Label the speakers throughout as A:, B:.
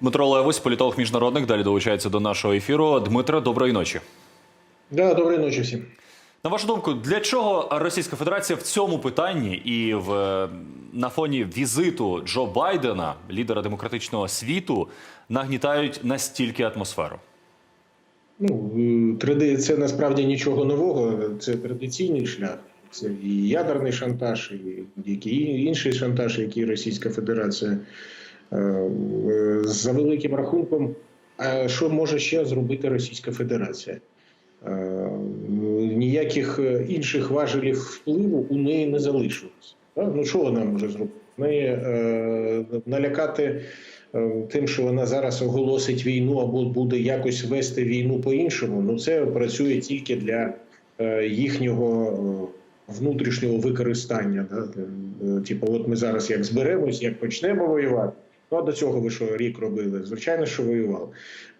A: Дмитро Левось, політолог міжнародник, далі долучається до нашого ефіру. Дмитро, доброї ночі.
B: Да, доброї ночі всім.
A: На вашу думку, для чого Російська Федерація в цьому питанні і в е, на фоні візиту Джо Байдена, лідера демократичного світу, нагнітають настільки атмосферу?
B: Ну, е, це насправді нічого нового. Це традиційний шлях. Це і ядерний шантаж, і який інший шантаж, який Російська Федерація за великим рахунком. А що може ще зробити Російська Федерація? Е, Ніяких е, інших важелів впливу у неї не залишилось. Ну що вона може зробити? Неї е, налякати е, тим, що вона зараз оголосить війну або буде якось вести війну по-іншому. Ну це працює тільки для е, їхнього е, внутрішнього використання. Е, Типу, от ми зараз як зберемось, як почнемо воювати. Ну а до цього ви що рік робили? Звичайно, що воювали.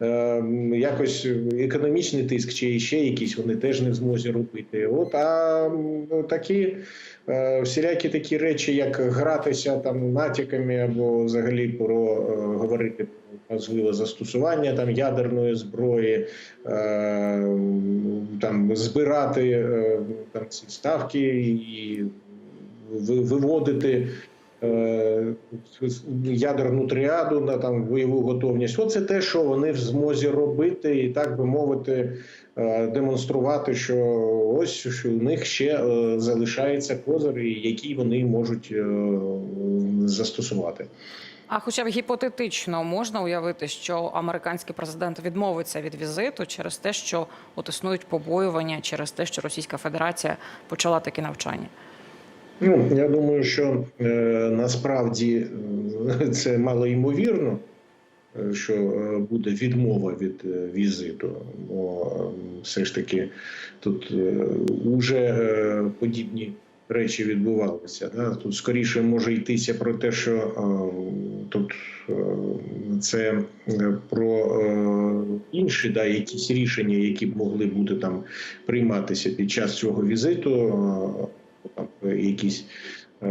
B: Е, якось економічний тиск чи ще якісь вони теж не в змозі робити. От а такі е, всілякі такі речі, як гратися там натяками або взагалі про е, говорити про можливе застосування там ядерної зброї, е, там збирати е, там ці ставки і виводити ядерну тріаду на там бойову готовність. Оце те, що вони в змозі робити, і так би мовити, е, демонструвати, що ось що у них ще е, залишається козир, який вони можуть е, застосувати.
C: А хоча б гіпотетично можна уявити, що американський президент відмовиться від візиту через те, що от існують побоювання, через те, що Російська Федерація почала такі навчання.
B: Ну я думаю, що е, насправді е, це мало ймовірно, е, що е, буде відмова від візиту. Бо все ж таки тут е, е, подібні речі відбувалися. Да? Тут скоріше може йтися про те, що е, тут е, це про е, інші да, якісь рішення, які б могли бути там прийматися під час цього візиту. е, там е, якісь е,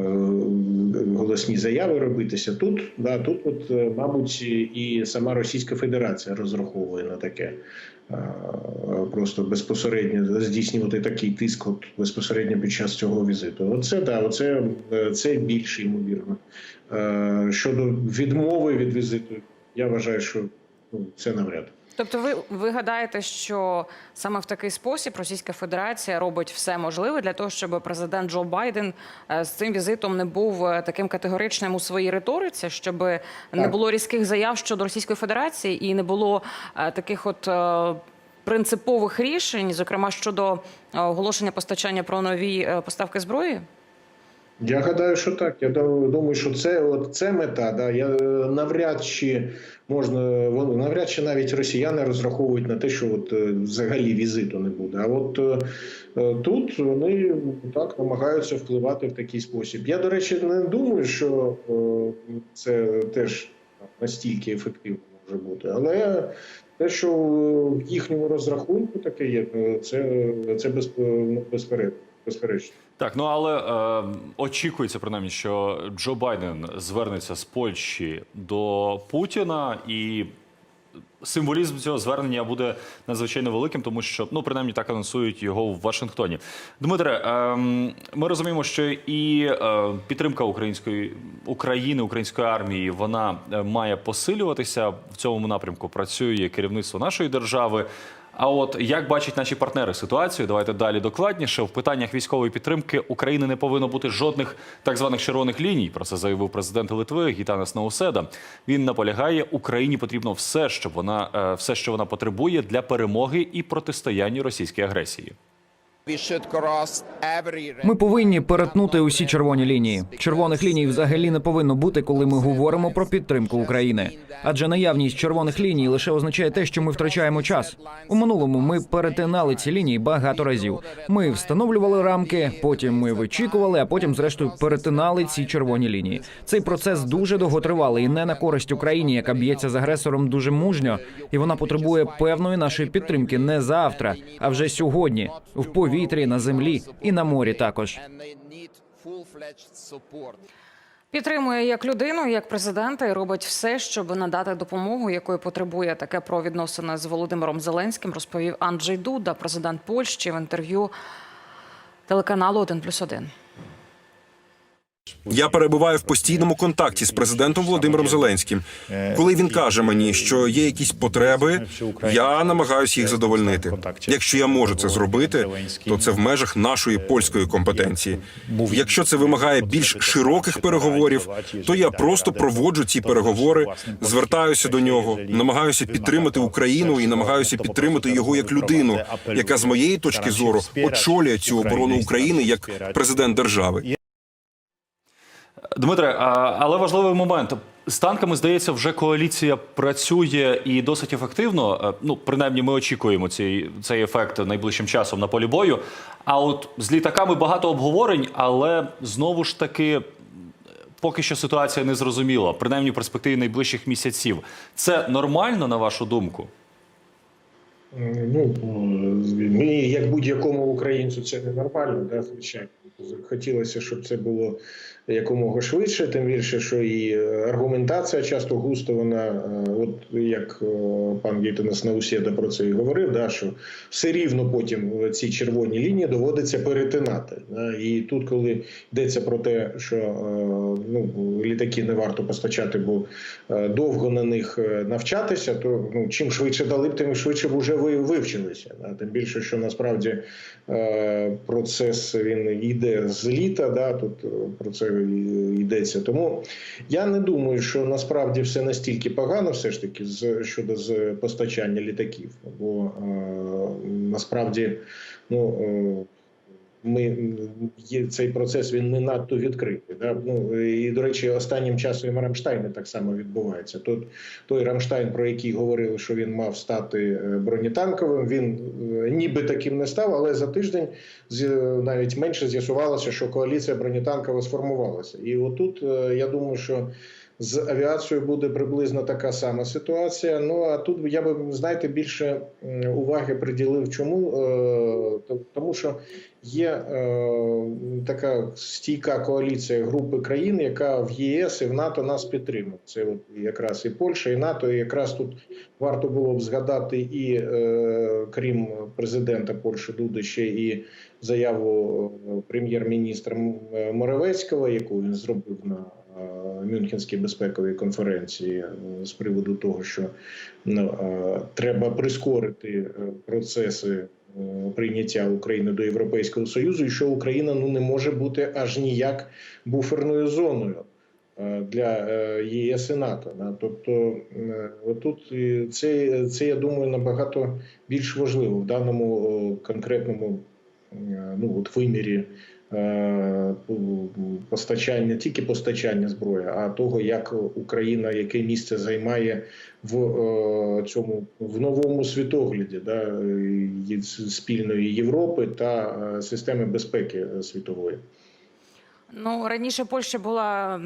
B: голосні заяви робитися. Тут, да, тут, от, е, мабуть, і сама Російська Федерація розраховує на таке. Просто безпосередньо здійснювати такий тиск от безпосередньо під час цього візиту. Оце да, оце це більше ймовірно. Щодо відмови від візиту, я вважаю, що ну, це навряд.
C: Тобто, ви, ви гадаєте, що саме в такий спосіб Російська Федерація робить все можливе для того, щоб президент Джо Байден е, з цим візитом не був е, таким категоричним у своїй риториці, щоб не було різких заяв щодо Російської Федерації і не було е, таких от. Принципових рішень, зокрема щодо оголошення постачання про нові поставки зброї,
B: Я гадаю, що так. Я думаю, що це от це мета. Да. Я е, навряд чи можна навряд чи навіть росіяни розраховують на те, що от е, взагалі візиту не буде. А от е, тут вони так намагаються впливати в такий спосіб. Я до речі, не думаю, що це теж настільки ефективно може бути, але. Те, що в їхньому розрахунку таке є, це, це безп- ну, безперечно.
A: Так, ну але е, очікується принаймні, що Джо Байден звернеться з Польщі до Путіна, і символізм цього звернення буде надзвичайно великим, тому що ну принаймні так анонсують його в Вашингтоні. Дмитре, е, ми розуміємо, що і е, підтримка української України, української армії, вона е, має посилюватися в цьому напрямку. Працює керівництво нашої держави. А от як бачать наші партнери ситуацію, давайте далі докладніше. В питаннях військової підтримки України не повинно бути жодних так званих червоних ліній. Про це заявив президент Литви Гітанас Науседа. Він наполягає, Україні потрібно все, щоб вона е, все, що вона потребує для перемоги і протистояння російській агресії.
D: Ми повинні перетнути усі червоні лінії. Червоних ліній взагалі не повинно бути, коли ми говоримо про підтримку України. Адже наявність червоних ліній лише означає те, що ми втрачаємо час. У минулому ми перетинали ці лінії багато разів. Ми встановлювали рамки, потім ми вичікували, а потім, зрештою, перетинали ці червоні лінії. Цей процес дуже довготривалий і не на користь Україні, яка б'ється з агресором дуже мужньо, і вона потребує певної нашої підтримки не завтра, а вже сьогодні, в повітрі, на землі і на морі також.
C: Підтримує як людину, як президента і робить все, щоб надати допомогу, якої потребує таке про відносини з Володимиром Зеленським. Розповів Анджей Дуда, президент Польщі, в інтерв'ю телеканалу 1+,1.
E: Я перебуваю в постійному контакті з президентом Володимиром Зеленським. Коли він каже мені, що є якісь потреби, я намагаюся їх задовольнити. Якщо я можу це зробити, то це в межах нашої польської компетенції. Якщо це вимагає більш широких переговорів, то я просто проводжу ці переговори, звертаюся до нього, намагаюся підтримати Україну і намагаюся підтримати його як людину, яка з моєї точки зору очолює цю оборону України як президент держави.
A: Дмитре, але важливий момент. З танками, здається, вже коаліція працює і досить ефективно. Е, Ну, принаймні, ми очікуємо цей, цей ефект найближчим часом на полі бою. А от з літаками багато обговорень, але знову ж таки. Поки що ситуація не зрозуміла, принаймні в перспективі найближчих місяців. Це нормально, на вашу думку?
B: Ну, мені, як будь-якому українцю, це ненормально, да, звичайно. Хотілося, щоб це було якомога швидше, тим більше, що і аргументація часто густо вона, е, от як е, пан Гейтенес Наусєда про це і говорив, да, що все рівно потім ці червоні лінії доводиться перетинати. Да, і тут, коли йдеться про те, що е, ну, літаки не варто постачати, бо е, довго на них е, навчатися, то ну, чим швидше дали б, тим швидше б вже ви вивчилися. Да? Тим більше, що насправді е, процес він йде з літа, да? тут е, про це йдеться. Тому я не думаю, що насправді все настільки погано, все ж таки, з щодо з постачання літаків. Бо е, насправді, ну. Е, ми цей процес він не надто відкритий. Да? Ну і до речі, останнім часом і так само відбувається. Тут той Рамштайн, про який говорили, що він мав стати е, бронетанковим, він е, ніби таким не став, але за тиждень з- навіть менше з'ясувалося, що коаліція бронетанкова сформувалася. І отут е, я думаю, що. З авіацією буде приблизно така сама ситуація. Ну а тут я би знаєте більше уваги приділив. Чому Е, тому, що є е, така стійка коаліція групи країн, яка в ЄС і в НАТО нас підтримує. Це от якраз і Польща, і НАТО. І якраз тут варто було б згадати і е, крім президента Польщі Дуди ще і заяву е, прем'єр-міністра е, Моровецького, яку він зробив на е, Мюнхенській безпековій конференції з приводу того, що ну, треба прискорити процеси прийняття України до Європейського Союзу, і що Україна ну не може бути аж ніяк буферною зоною е, для е, ЄС і НАТО. Тобто, е, отут це, це я думаю набагато більш важливо в даному конкретному ну от вимірі. Е, Постачання тільки постачання зброї, а того, як Україна яке місце займає в е, цьому в новому світогляді да, спільної Європи та е, системи безпеки світової.
C: Ну раніше Польща була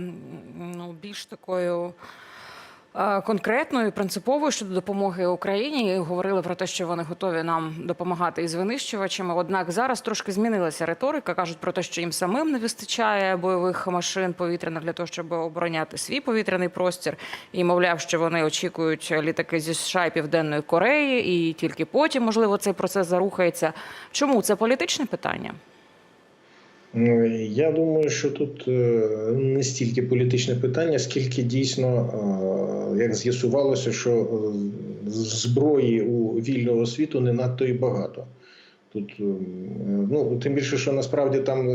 C: ну, більш такою. Конкретною принциповою щодо допомоги Україні говорили про те, що вони готові нам допомагати із винищувачами. Однак зараз трошки змінилася риторика. кажуть про те, що їм самим не вистачає бойових машин повітряних для того, щоб обороняти свій повітряний простір. І мовляв, що вони очікують літаки зі США і Південної Кореї, і тільки потім, можливо, цей процес зарухається. Чому це політичне питання?
B: Ну, Я думаю, що тут е, не стільки політичне питання, скільки дійсно, е, як з'ясувалося, що е, зброї у вільного світу не надто і багато. Тут ну тим більше, що насправді там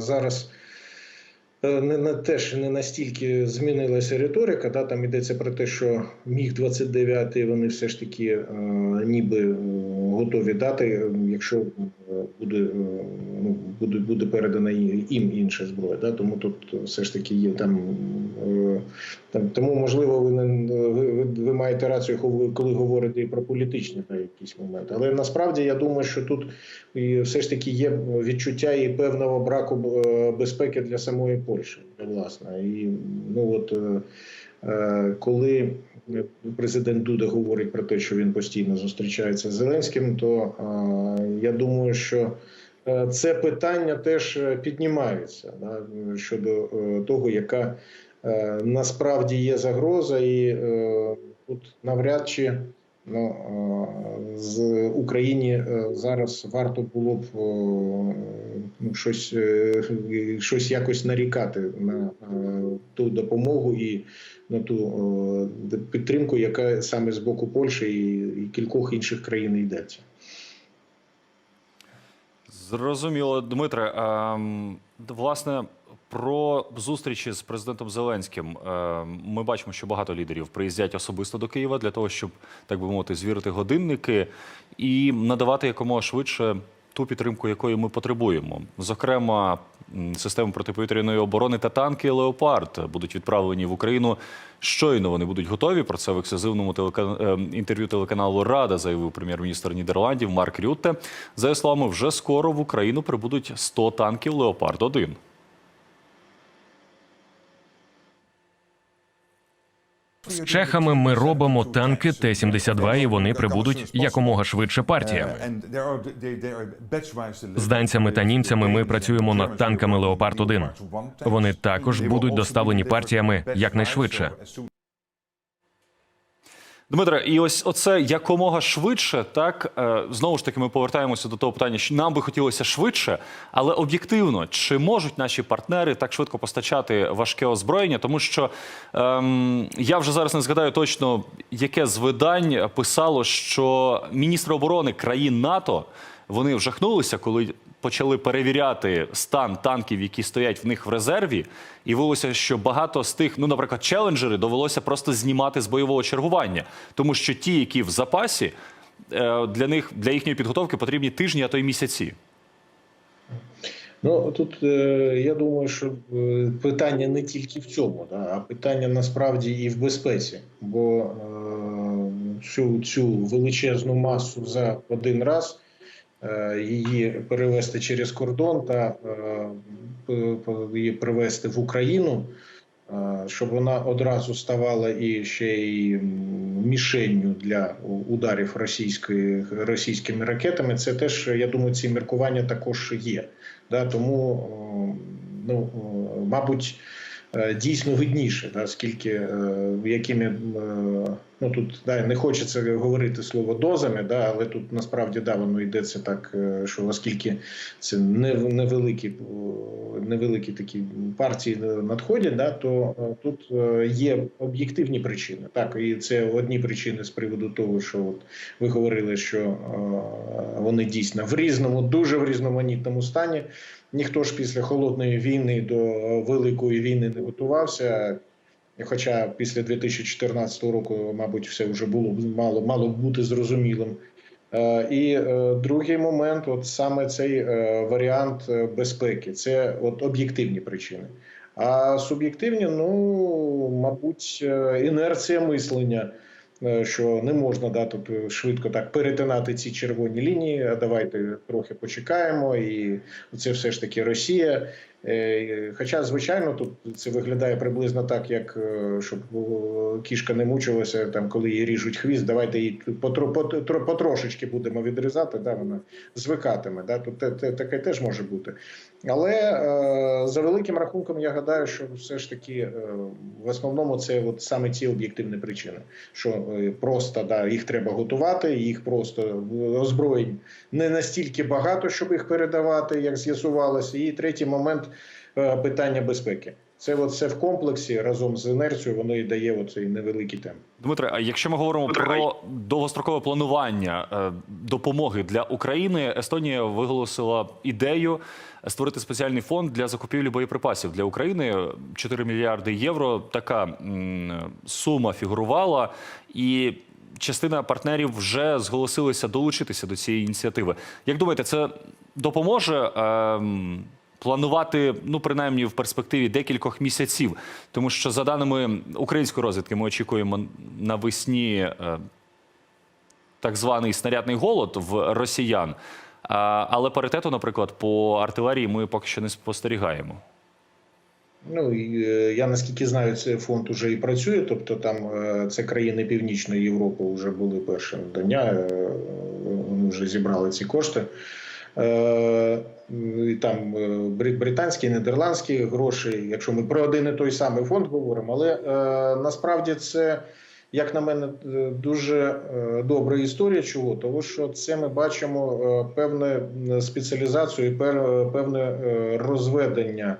B: зараз. Не, не теж не настільки змінилася риторика. Да, там йдеться про те, що міг 29 вони все ж таки е, ніби готові дати, якщо буде, е, ну, буде, буде передана їм інша зброя. Да? Тому тут все ж таки є там. е, там тому, можливо, ви, ви, ви, маєте рацію, коли- говорите і про політичні та, якісь моменти. Але насправді я думаю, що тут все ж таки є відчуття і певного браку е, безпеки для самої Польщі, власне. І ну от коли президент Дуда говорить про те, що він постійно зустрічається з Зеленським, то я думаю, що е, це питання теж е, піднімається щодо е, того, яка насправді є загроза, і тут навряд чи ну, з Україні зараз варто було б ну, щось, щось якось нарікати на ту допомогу і на ту підтримку, яка саме з боку Польщі і кількох інших країн йдеться.
A: Зрозуміло, Дмитре. ем, Власне, про зустрічі з президентом Зеленським. ем, Ми бачимо, що багато лідерів приїздять особисто до Києва для того, щоб так би мовити, звірити годинники і надавати якомога швидше ту підтримку, якої ми потребуємо. Зокрема, системи протиповітряної оборони та танки Леопард будуть відправлені в Україну. Щойно вони будуть готові. Про це в ексклюзивному телека... е, інтерв'ю телеканалу Рада заявив прем'єр-міністр Нідерландів Марк Рютте. За словами, вже скоро в Україну прибудуть 100 танків Леопард 1
F: З чехами ми робимо танки Т-72, і вони прибудуть якомога швидше партіями. З данцями та німцями ми працюємо над танками Леопард 1 Вони також будуть доставлені партіями якнайшвидше.
A: Дмитре, і ось оце якомога швидше, так е, знову ж таки, ми повертаємося до того питання, що нам би хотілося швидше, але об'єктивно, чи можуть наші партнери так швидко постачати важке озброєння? Тому що ем, я вже зараз не згадаю точно, яке з видань писало, що міністри оборони країн НАТО вони вжахнулися, коли почали перевіряти стан танків, які стоять в них в резерві, і виявилося, що багато з тих, ну, наприклад, челенджери довелося просто знімати з бойового чергування, тому що ті, які в запасі, е, для них для їхньої підготовки потрібні тижні, а то й місяці.
B: Ну тут е, я думаю, що е, питання не тільки в цьому, а питання насправді і в безпеці. Бо цю, цю величезну масу за один раз її перевести через кордон та е, її привезти в Україну, е, щоб вона одразу ставала і ще й мішенню для ударів російської російськими ракетами. Це теж я думаю, ці міркування також є. Да, тому, ну, мабуть, е, дійсно видніше, да, скільки е, якими е, ну тут да, не хочеться говорити слово дозами, да, але тут насправді да, воно йдеться так, е, що оскільки це не, невеликі, невеликі такі партії надходять, да, то е, тут е, є об'єктивні причини. Так, і це одні причини з приводу того, що от ви говорили, що е, вони дійсно в різному, дуже в різноманітному стані. Ніхто ж після холодної війни до великої війни не готувався. Хоча після 2014 року, мабуть, все вже було мало мало бути зрозумілим. Е, І е, другий момент, от саме цей е, варіант безпеки, це от об'єктивні причини. А суб'єктивні, ну мабуть, інерція мислення, що не можна да, тут е, швидко так перетинати ці червоні лінії. А давайте трохи почекаємо, і це все ж таки Росія. Е, Хоча, звичайно, тут це виглядає приблизно так, як е, щоб кішка не мучилася, там коли їй ріжуть хвіст, давайте її потро, потро, потрошечки будемо відрізати, да, вона звикатиме. Да, тут те, таке теж може бути. Але е, за великим рахунком, я гадаю, що все ж таки е, в основному це от саме ці об'єктивні причини, що е, просто да, їх треба готувати, їх просто озброєнь не настільки багато, щоб їх передавати, як з'ясувалося. І третій момент е, питання безпеки. Це от все в комплексі разом з інерцією, воно і дає оцей невеликий темп.
A: Дмитре, а якщо ми говоримо про довгострокове планування е, допомоги для України, Естонія виголосила ідею створити спеціальний фонд для закупівлі боєприпасів для України. 4 мільярди євро. Така сума фігурувала і. Частина партнерів вже зголосилися долучитися до цієї ініціативи. Як думаєте, це допоможе ем, планувати, ну принаймні в перспективі декількох місяців? Тому що за даними української розвідки, ми очікуємо навесні е, так званий снарядний голод в росіян. Але паритету, наприклад, по артилерії ми поки що не спостерігаємо.
B: Ну е, я наскільки знаю, цей фонд уже і працює. Тобто, там е, це країни Північної Європи вже були перші надання. е, Вони вже зібрали ці кошти. Е, там е, британські, нідерландські гроші, якщо ми про один і той самий фонд говоримо. Але е, насправді це, як на мене, дуже добра історія. Чого? Тому що це ми бачимо певну спеціалізацію, і певне розведення.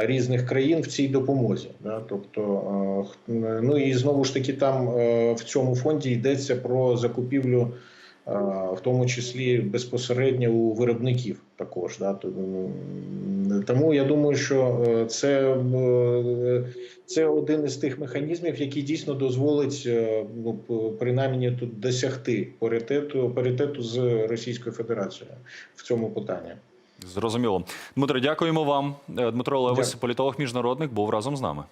B: Різних країн в цій допомозі, тобто, ну і знову ж таки, там в цьому фонді йдеться про закупівлю в тому числі безпосередньо у виробників також. Да? Тому я думаю, що е, це, е, це один із тих механізмів, який дійсно дозволить е, ну, принаймні тут досягти паритету, паритету з Російською Федерацією в цьому питанні.
A: Зрозуміло. Дмитро, дякуємо вам. Е, Дмитро Левис,
B: Дякую.
A: політолог міжнародник, був разом з нами.